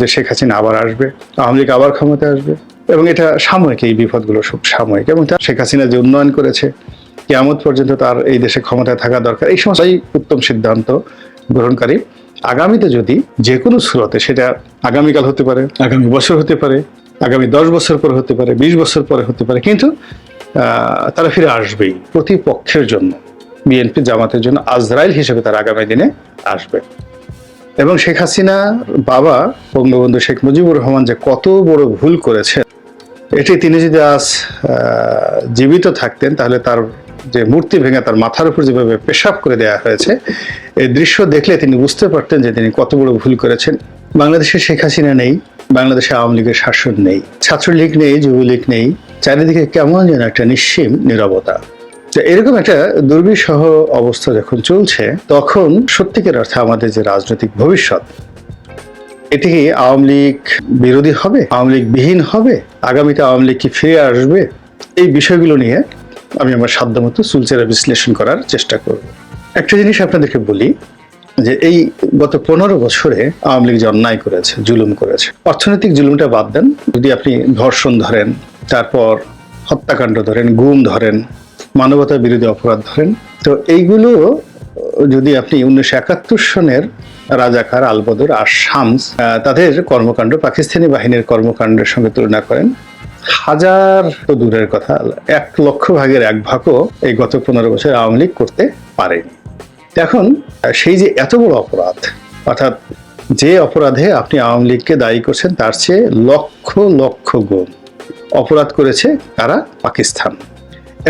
যে শেখ হাসিনা আবার আসবে, আওয়ামী লীগ আবার ক্ষমতায় আসবে, এবং এটা সাময়িক, এই বিপদগুলো সব সাময়িক, এবং তার শেখ হাসিনা যে উন্নয়ন করেছে, কেয়ামত পর্যন্ত তার এই দেশে ক্ষমতায় থাকা দরকার, এই সমস্ত উত্তম সিদ্ধান্ত গ্রহণকারী। আগামীতে যদি যে কোনো স্রোতে, সেটা আগামীকাল হতে পারে, আগামী বছর হতে পারে, আগামী দশ বছর পরে হতে পারে, বিশ বছর পরে হতে পারে, কিন্তু তারা ফিরে আসবেই প্রতিপক্ষের জন্য, বিএনপি জামাতের জন্য, আজরাইল হিসেবে তারা আগামী দিনে আসবে। এবং শেখ হাসিনা বাবা বঙ্গবন্ধু শেখ মুজিবুর রহমান যে কত বড় ভুল করেছে এটি তিনি যদি আজ জীবিত থাকতেন, তাহলে তার যে মূর্তি ভেঙে তার মাথার উপর যেভাবে পেশাব করে দেওয়া হয়েছে এই দৃশ্য দেখলে তিনি বুঝতে পারতেন যে তিনি কত বড় ভুল করেছেন। বাংলাদেশে শেখ হাসিনা নেই, বাংলাদেশে আওয়ামী লীগের শাসন নেই, ছাত্রলীগ নেই, যুবলীগ নেই, চারিদিকে কেমন যেন একটা নিঃসীম নীরবতা। তো এরকম একটা দুর্বিষহ অবস্থা যখন চলছে, তখন সত্যিকার অর্থে আমাদের যে রাজনৈতিক ভবিষ্যৎ, এটি কি আওয়ামী লীগ বিরোধী হবে? আওয়ামী লীগ বিহীন হবে? আগামীতে আওয়ামী লীগ কি ফিরে আসবে? এই বিষয়গুলো নিয়ে আমি আমার সাধ্যমতো চুলচেরা বিশ্লেষণ করার চেষ্টা করব। একটা জিনিস আপনাদেরকে বলি, যে এই গত পনেরো বছরে আওয়ামী লীগ যে অন্যায় করেছে, জুলুম করেছে, অর্থনৈতিক জুলুমটা বাদ দেন। যদি আপনি ধর্ষণ ধরেন, তারপর হত্যাকাণ্ড ধরেন, গুম ধরেন মানবতা বিরোধী অপরাধ ধরেন। তো এইগুলো যদি আপনি উনিশশো একাত্তর সনের রাজাকার আলবদর আর শামস তাদের কর্মকাণ্ড, পাকিস্তানি বাহিনীর কর্মকাণ্ডের সঙ্গে তুলনা করেন, হাজার তো দূরের কথা, এক লক্ষ ভাগের এক ভাগও এই গত পনেরো বছর আওয়ামী লীগ করতে পারেনি। এখন সেই যে এত বড় অপরাধ, অর্থাৎ যে অপরাধে আপনি আওয়ামী লীগকে দায়ী করছেন, তার চেয়ে লক্ষ লক্ষ গুণ অপরাধ করেছে তারা পাকিস্তান।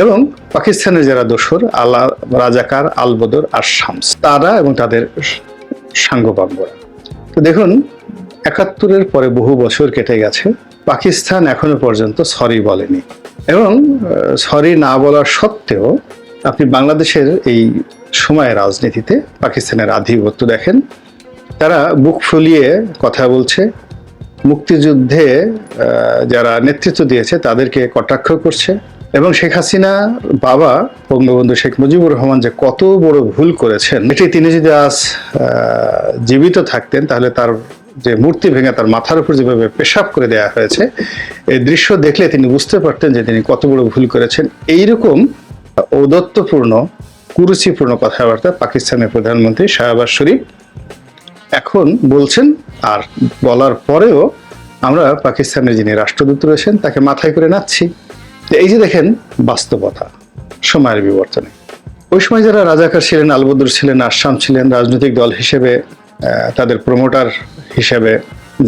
এবং পাকিস্তানের যারা দোসর, আল্লাহ, রাজাকার আলবদর আর শামস, তারা এবং তাদের সাঙ্গপাঙ্গরা। তো দেখুন, একাত্তরের পরে বহু বছর কেটে গেছে, পাকিস্তান এখনও পর্যন্ত সরি বলেনি। এবং সরি না বলার সত্ত্বেও আপনি বাংলাদেশের এই সময় রাজনীতিতে পাকিস্তানের আধিপত্য দেখেন, তারা বুক ফুলিয়ে কথা বলছে, মুক্তিযুদ্ধে যারা নেতৃত্ব দিয়েছে তাদেরকে কটাক্ষ করছে এবং শেখ হাসিনা বাবা, বঙ্গবন্ধু শেখ মুজিবুর রহমান যে কত বড় ভুল করেছেন, এটি তিনি যদি আজ জীবিত থাকতেন, তাহলে তার যে মূর্তি ভেঙে তার মাথার উপর যেভাবে পেশাব করে দেওয়া হয়েছে, এই দৃশ্য দেখলে তিনি বুঝতে পারতেন যে তিনি কত বড় ভুল করেছেন। এইরকম ঔদত্তপূর্ণ কুরুচিপূর্ণ কথাবার্তা পাকিস্তানের প্রধানমন্ত্রী শাহবাজ শরীফ এখন বলছেন, আর বলার পরেও আমরা পাকিস্তানের যিনি রাষ্ট্রদূত রয়েছেন, তাকে মাথায় করে নাচ্ছি। তো এই যে দেখেন বাস্তবতা, সময়ের বিবর্তনে। ওই সময় যারা রাজাকার ছিলেন, আলবদুর ছিলেন, আসাম ছিলেন, রাজনৈতিক দল হিসেবে তাদের প্রমোটার হিসেবে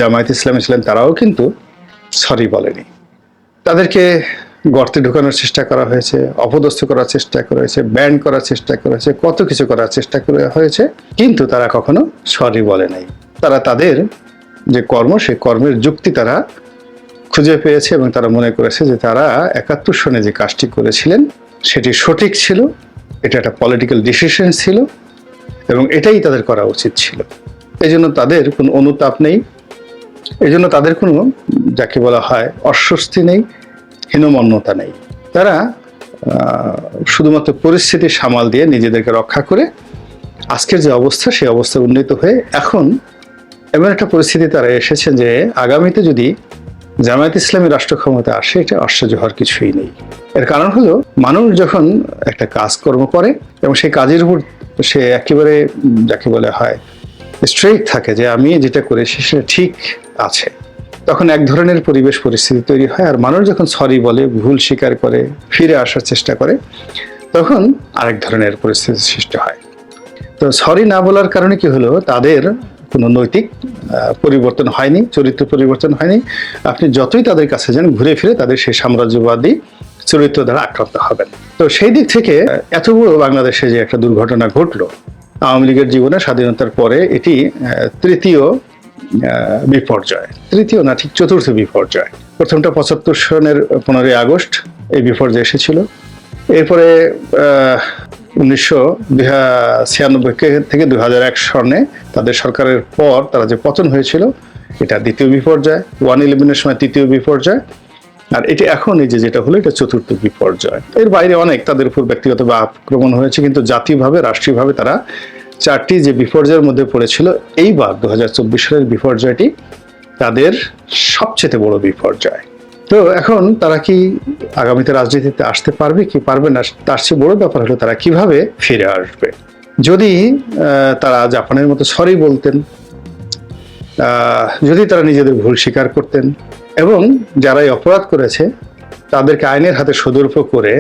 জামায়াত ইসলামী ছিলেন, তারাও কিন্তু সরি বলেনি। তাদেরকে গর্তে ঢুকানোর চেষ্টা করা হয়েছে, অপদস্থ করার চেষ্টা করা হয়েছে ব্যান্ড করার চেষ্টা করা হয়েছে, কত কিছু করার চেষ্টা করা হয়েছে, কিন্তু তারা কখনো সরি বলে নাই। তারা তাদের যে কর্ম, সেই কর্মের যুক্তি তারা খুঁজে পেয়েছে এবং তারা মনে করেছে যে তারা একাত্তর সনে যে কাজটি করেছিলেন, সেটি সঠিক ছিল, এটা একটা পলিটিক্যাল ডিসিশন ছিল এবং এটাই তাদের করা উচিত ছিল। এই জন্য তাদের কোনো অনুতাপ নেই এই জন্য তাদের কোনো যাকে বলা হয় অস্বস্তি নেই, হীনমন্যতা নেই। তারা শুধুমাত্র পরিস্থিতি সামাল দিয়ে নিজেদেরকে রক্ষা করে আজকের যে অবস্থা, সেই অবস্থা উন্নীত হয়ে এখন এমন একটা পরিস্থিতি তারা এসেছেন যে আগামীতে যদি জামায়াত ইসলামী রাষ্ট্র ক্ষমতা আসে, এটা আশ্চর্য হওয়ার কিছুই নেই। এর কারণ হলো, মানুষ যখন একটা কাজকর্ম করে এবং সেই কাজের উপর সে একেবারে যাকে বলে হয় স্ট্রেট থাকে যে আমি যেটা করেছি সেটা ঠিক আছে। তখন এক ধরনের পরিবেশ পরিস্থিতি তৈরি হয় আর মানুষ যখন সরি বলে, ভুল স্বীকার করে, ফিরে আসার চেষ্টা করে, তখন আরেক ধরনের পরিস্থিতির সৃষ্টি হয়। তো সরি না বলার কারণে কি হলো? তাদের কোনো নৈতিক পরিবর্তন হয়নি, চরিত্র পরিবর্তন হয়নি। আপনি যতই তাদের কাছে যান, ঘুরে ফিরে তাদের সেই সাম্রাজ্যবাদী চরিত্র দ্বারা আক্রান্ত হবেন। তো সেই দিক থেকে এত বড় বাংলাদেশে যে একটা দুর্ঘটনা ঘটলো, আওয়ামী লীগের জীবনে স্বাধীনতার পরে এটি তৃতীয় বিপর্যয়। তৃতীয় না, ঠিক চতুর্থ বিপর্যয়। প্রথমটা পঁচাত্তর সনের পনেরোই আগস্ট এই বিপর্যয় এসেছিল। এরপরে উনিশশো ছিয়ানব্বই থেকে দুই হাজার এক সনে তাদের সরকারের পর তারা যে পতন হয়েছিল, এটা দ্বিতীয় বিপর্যয়, ওয়ান ইলেভেনের সময় তৃতীয় বিপর্যয়। আর এটি এখন এই যে যেটা হলো, এটা চতুর্থ বিপর্যয়। এর বাইরে অনেক তাদের উপর ব্যক্তিগত বা আক্রমণ হয়েছে, কিন্তু জাতীয়ভাবে রাষ্ট্রীয়ভাবে তারা চারটি যে বিপর্যয়ের মধ্যে পড়েছিল, এইবার দু হাজার চব্বিশ সালের বিপর্যয়টি তাদের সবচেয়ে বড় বিপর্যয়। তো এখন তারা কি আগামীতে রাজনীতিতে আসতে পারবে কি পারবে না, তার চেয়ে বড় ব্যাপার হলো তারা কীভাবে ফিরে আসবে। যদি তারা জাপানের মতো সরি বলতেন যদি তারা নিজেদের ভুল স্বীকার করতেন এবং যারাই অপরাধ করেছে, তাদেরকে আইনের হাতে সদর্প করে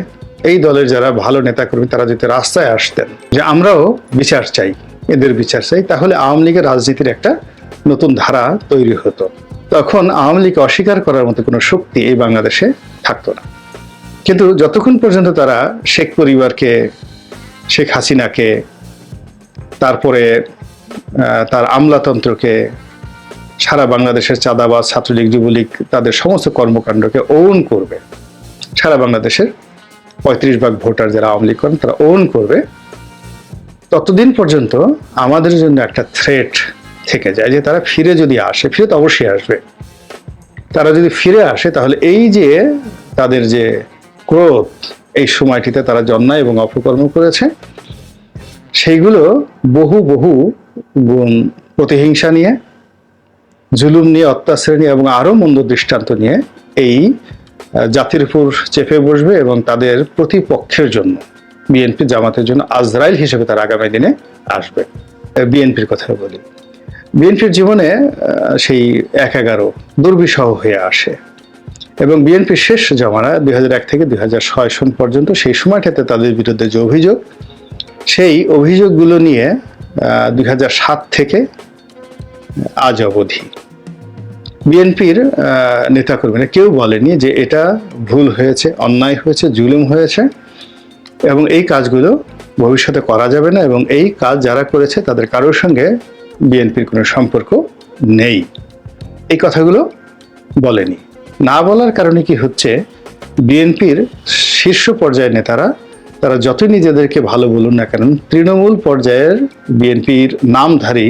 এই দলের যারা ভালো নেতাকর্মী, তারা যদি রাস্তায় আসতেন, যে আমরাও বিচার চাই, এদের বিচার চাই, তাহলে আওয়ামী লীগের রাজনীতির একটা নতুন ধারা তৈরি হতো। তখন আওয়ামী লীগ অস্বীকার করার মতো কোনো শক্তি এই বাংলাদেশে থাকতো না। কিন্তু যতক্ষণ পর্যন্ত তারা শেখ পরিবারকে, শেখ হাসিনাকে, তারপরে তার আমলাতন্ত্রকে, সারা বাংলাদেশের চাঁদাবাজ, ছাত্রলীগ, যুবলীগ, তাদের সমস্ত কর্মকাণ্ডকে ওন করবে। সারা বাংলাদেশের পঁয়ত্রিশ ভাগ ভোটার যারা আওয়ামী লীগ করেন, তারা ওন করবে। ততদিন পর্যন্ত আমাদের জন্য একটা থ্রেট থেকে যায় যে তারা ফিরে যদি আসে, ফিরে তো অবশ্যই আসবে। তারা যদি ফিরে আসে, তাহলে এই যে তাদের যে ক্রোধ, এই সময়টিতে তারা জন্মায় এবং অপকর্ম করেছে, সেইগুলো বহু বহু গুণ প্রতিহিংসা নিয়ে, জুলুম নিয়ে, অত্যাচার নিয়ে এবং আরও মন্দ দৃষ্টান্ত নিয়ে এই জাতির উপর চেপে বসবে এবং তাদের প্রতিপক্ষের জন্য, বিএনপি জামাতের জন্য আজরাইল হিসেবে তার আগামী দিনে আসবে। বিএনপির কথা বলি। বিএনপির জীবনে সেই এক এগারো দুর্বিষহ হয়ে আসে। এবং বিএনপির শেষ জমানা দুই এক থেকে দুই সন পর্যন্ত সেই সময়টাতে তাদের বিরুদ্ধে যে অভিযোগ, সেই অভিযোগগুলো নিয়ে দুই থেকে আজ অবধি বিএনপির নেতাকর্মীরা কেউ বলেনি যে এটা ভুল হয়েছে, অন্যায় হয়েছে, জুলুম হয়েছে এবং এই কাজগুলো ভবিষ্যতে করা যাবে না এবং এই কাজ যারা করেছে তাদের কারোর সঙ্গে বিএনপির কোনো সম্পর্ক নেই। এই কথাগুলো বলেনি। না বলার কারণে কি হচ্ছে, বিএনপির শীর্ষ পর্যায়ের নেতারা, তারা যতই নিজেদেরকে ভালো বলুন না কেন, তৃণমূল পর্যায়ের বিএনপির নামধারী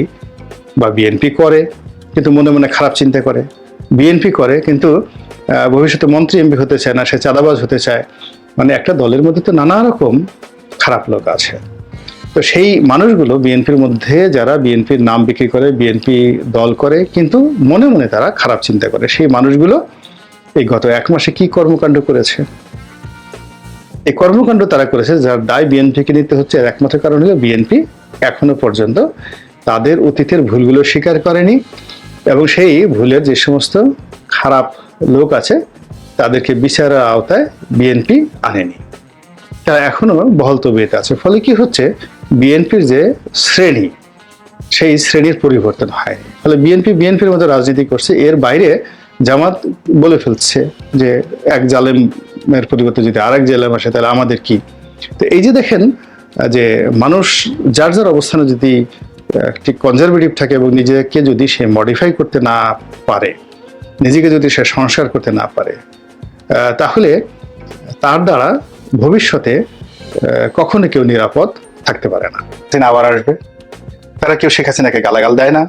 বা বিএনপি করে, কিন্তু মনে মনে খারাপ চিন্তা করে। বিএনপি করে, কিন্তু ভবিষ্যতে মন্ত্রী এমপি হতে চায় না, সে চাঁদাবাজ হতে চায়। মানে একটা দলের মধ্যে তো নানা রকম খারাপ লোক আছে। তো সেই মানুষগুলো বিএনপির মধ্যে যারা বিএনপির নাম বিক্রি করে, বিএনপি দল করে, কিন্তু মনে মনে তারা খারাপ চিন্তা করে। সেই মানুষগুলো এই গত এক মাসে কি কর্মকাণ্ড করেছে? এই কর্মকাণ্ড তারা করেছে, যার দায় বিএনপিকে নিতে হচ্ছে। একমাত্র কারণ হলো বিএনপি এখনও পর্যন্ত তাদের অতীতের ভুলগুলো স্বীকার করেনি এবং সেই ভুলের যে সমস্ত খারাপ লোক আছে, তাদেরকে বিচারের আওতায় বিএনপি আনেনি। তারা এখনও বহল তবিয়তে আছে। ফলে কি হচ্ছে? বিএনপির যে শ্রেণি, সেই শ্রেণির পরিবর্তন হয়। ফলে বিএনপি, বিএনপির মতো রাজনীতি করছে, এর বাইরে জামাত বলে ফেলছে যে এক জালেমের পরিবর্তে যদি আরেক জালেম আসে, তাহলে আমাদের কি? তো এই যে দেখেন, যে মানুষ যার যার অবস্থানে যদি একটি কনজারভেটিভ থাকে এবং নিজেকে যদি সে মডিফাই করতে না পারে, নিজেকে যদি সে সংস্কার করতে না পারে তাহলে তার দ্বারা ভবিষ্যতে কখনো কেউ নিরাপদ থাকতে পারে না। তিনি আবার আসবে। তারা কেউ শেখ হাসিনাকে গালাগাল দেয় না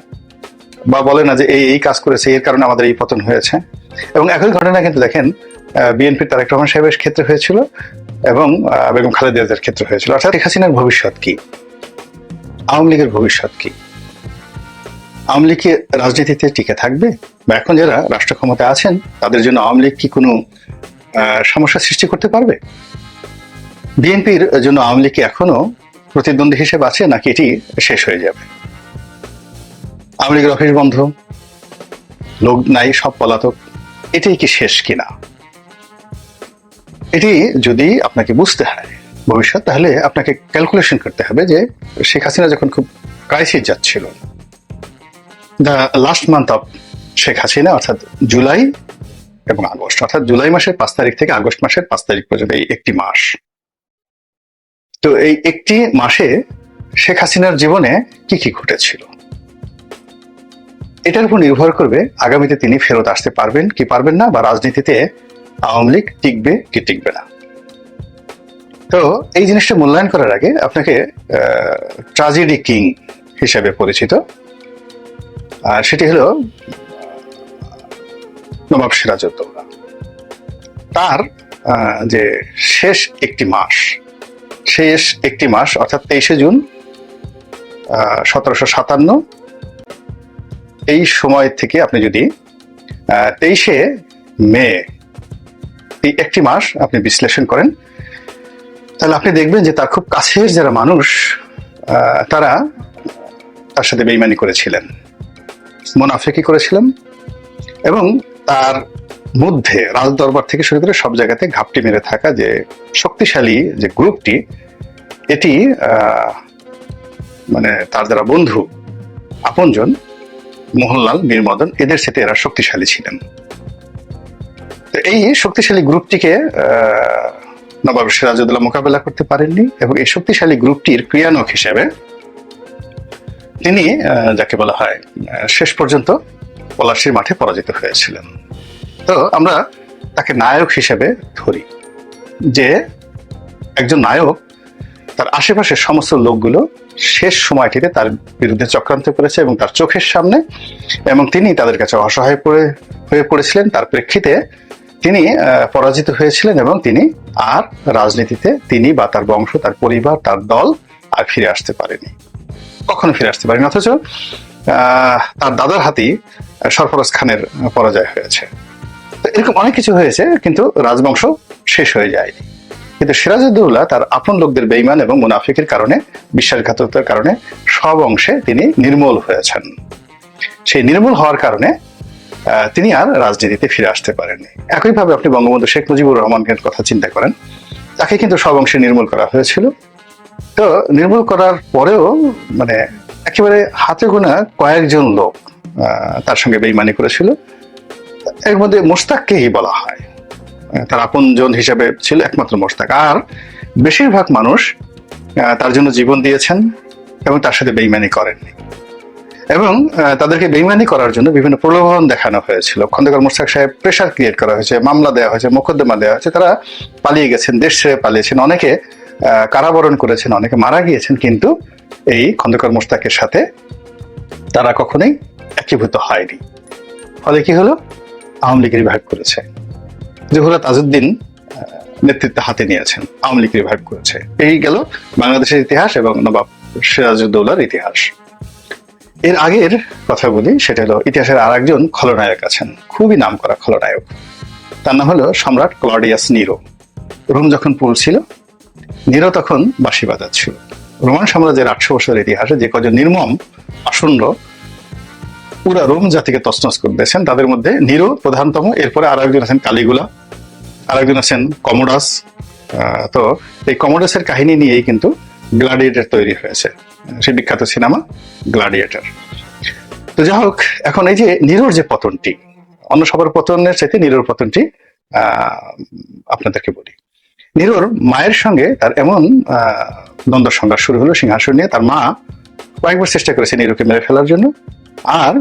বা বলে না যে এই এই কাজ করেছে, এর কারণে আমাদের এই পতন হয়েছে। এবং একই ঘটনা কিন্তু দেখেন বিএনপির তারেক রহমান সাহেবের ক্ষেত্রে হয়েছিল এবং বেগম খালেদা ক্ষেত্রে হয়েছিল। অর্থাৎ শেখ হাসিনার ভবিষ্যৎ কি? আওয়ামী লীগের ভবিষ্যৎ কি? আওয়ামী লীগ কি রাজনীতিতে টিকে থাকবে? বা এখন যারা রাষ্ট্র ক্ষমতা আছেন, তাদের জন্য আওয়ামী লীগ কি কোনো সমস্যা সৃষ্টি করতে পারবে? বিএনপির জন্য আওয়ামী লীগ কি এখনও প্রতিদ্বন্দ্বী হিসেবে আছে নাকি এটি শেষ হয়ে যাবে? লীগের অফিস বন্ধ, লোক নাই, সব পলাতক। এটাই কি শেষ কিনা? এটি যদি আপনাকে বুঝতে হয় ভবিষ্যৎ, তাহলে আপনাকে ক্যালকুলেশন করতে হবে যে শেখ হাসিনা যখন খুব ক্রাইসিস যাচ্ছিল the last month of Sheikh Hasina, অর্থাৎ জুলাই এবং আগস্ট, অর্থাৎ জুলাই মাসের পাঁচ তারিখ থেকে আগস্ট মাসের পাঁচ তারিখ পর্যন্ত, এই একটি মাস। তো এই একটি মাসে শেখ হাসিনার জীবনে কি কি ঘটেছিল? এটার উপর নির্ভর করবে আগামীতে তিনি ফেরত আসতে পারবেন কি পারবেন না বা রাজনীতিতে আওয়ামী লীগ টিকবে কি টিকবে না। তো এই জিনিসটা মূল্যায়ন করার আগে আপনাকে ট্রাজেডি কিং হিসেবে পরিচিত। আর সেটি হলো, নবাব সিরাজউদ্দৌলা। তার যে শেষ একটি মাস শেষ একটি মাস, অর্থাৎ তেইশে জুন সতেরোশো সাতান্ন। এই সময় থেকে আপনি যদি তেইশে মে এই একটি মাস আপনি বিশ্লেষণ করেন, তাহলে আপনি দেখবেন যে তার খুব কাছের যারা মানুষ তারা তার সাথে বেইমানি করেছিলেন। মোনাফেকি করেছিলেন এবং তার মধ্যে রাজ দরবার থেকে শুরু করে সব জায়গাতে ঘাপটি মেরে থাকা যে শক্তিশালী যে গ্রুপটি, এটি মানে তার যারা বন্ধু, আপনজন, মোহনলাল মীরমদন এদের সাথে এরা শক্তিশালী ছিলেন। এই শক্তিশালী গ্রুপটিকে নবাব সিরাজউদ্দৌলা মোকাবেলা করতে পারেননি এবং এই শক্তিশালী গ্রুপটির ক্রিয়ানক হিসেবে তিনি যাকে বলা হয় শেষ পর্যন্ত পলাশির মাঠে পরাজিত হয়েছিলেন। তো আমরা তাকে নায়ক হিসেবে ধরি। যে একজন নায়ক, তার আশেপাশের সমস্ত লোকগুলো শেষ সময়টিতে তার বিরুদ্ধে চক্রান্ত করেছে এবং তার চোখের সামনে এবং তিনি তাদের কাছে অসহায় পড়ে, হয়ে পড়েছিলেন। তার প্রেক্ষিতে তিনি পরাজিত হয়েছিলেন এবং তিনি আর রাজনীতিতে তিনি বা তার বংশ, তার পরিবার, তার দল আর ফিরে আসতে পারেনি। কখনো ফিরে আসতে পারেনি, অথচ তার দাদার হাতেই সরফরাজ খানের পরাজয় হয়েছে। এরকম অনেক কিছু হয়েছে, কিন্তু রাজবংশ শেষ হয়ে যায়নি। কিন্তু সিরাজউদ্দৌলা তার আপন লোকদের বেইমান এবং মুনাফিকের কারণে, বিশ্বাসঘাতকতার কারণে সব অংশে তিনি নির্মূল হয়েছেন। সেই নির্মূল হওয়ার কারণে তিনি আর রাজনীতিতে ফিরে আসতে পারেননি। একইভাবে আপনি বঙ্গবন্ধু শেখ মুজিবুর রহমানের কথা চিন্তা করেন, তাকে কিন্তু সব অংশে নির্মূল করা হয়েছিল। তো নির্মূল করার পরেও মানে একেবারে হাতে গোনা কয়েকজন লোক তার সঙ্গে বেইমানি করেছিল। এর মধ্যে মোস্তাককেই বলা হয়। তার আপনজন হিসেবে ছিল একমাত্র মোস্তাক আর বেশিরভাগ মানুষ তার জন্য জীবন দিয়েছেন এবং তার সাথে বেইমানি করেননি। এবং তাদেরকে বেইমানি করার জন্য বিভিন্ন প্রলোভন দেখানো হয়েছিল। খন্দকার মোস্তাক সাহেব প্রেশার ক্রিয়েট করা হয়েছে, মামলা দেওয়া হয়েছে, মোকদ্দমা দেওয়া হয়েছে। তারা পালিয়ে গেছেন, দেশ ছেড়ে পালিয়েছেন। অনেকে কারাবরণ করেছেন, অনেকে মারা গিয়েছেন। কিন্তু এই খন্দকার মোস্তাকের সাথে তারা কখনোই একীভূত হয়নি। ফলে কি হলো? আওয়ামী লীগের ভাগ করেছে। জহুরা তাজউদ্দিন নেতৃত্ব হাতে নিয়েছেন, আওয়ামী লীগের ভাগ করেছে। এই গেল বাংলাদেশের ইতিহাস এবং নবাব সিরাজউদ্দৌলার ইতিহাস। এর আগের কথা বলি, সেটা হলো ইতিহাসের আর একজন খলনায়ক আছেন, খুবই নামকরা খলনায়ক। তার নাম হলো সম্রাট ক্লডিয়াস নিরো। রোম যখন পড়ছিল নিরো তখন বাঁশি বাজাচ্ছিল। রোমান সাম্রাজ্যের আটশো বছরের ইতিহাসে যে কজন নির্মম আসন্ন পুরা রোম জাতিকে তছনছ করে দিয়েছেন। তাদের মধ্যে নিরো প্রধানতম, এরপরে আরও একজন আছেন কালিগুলা, আরেকজন আছেন কমোডাস। তো এই কমোডাসের কাহিনী নিয়েই কিন্তু গ্লাডিয়েটর তৈরি হয়েছে। সেই বিখ্যাত সিনেমা গ্লাডিয়েটার। তো যাই হোক, এখন এই যে নিরোর যে পতনটি, অন্য সবার পতনের চাইতে নিরোর পতনটি আপনাদেরকে বলি। নিরোর মায়ের সঙ্গে তার এমন দ্বন্দ্ব সংঘাত শুরু হলো, সিংহাসন নিয়ে। তার মা কয়েকবার চেষ্টা করেছে নিরোকে মেরে ফেলার জন্য। আর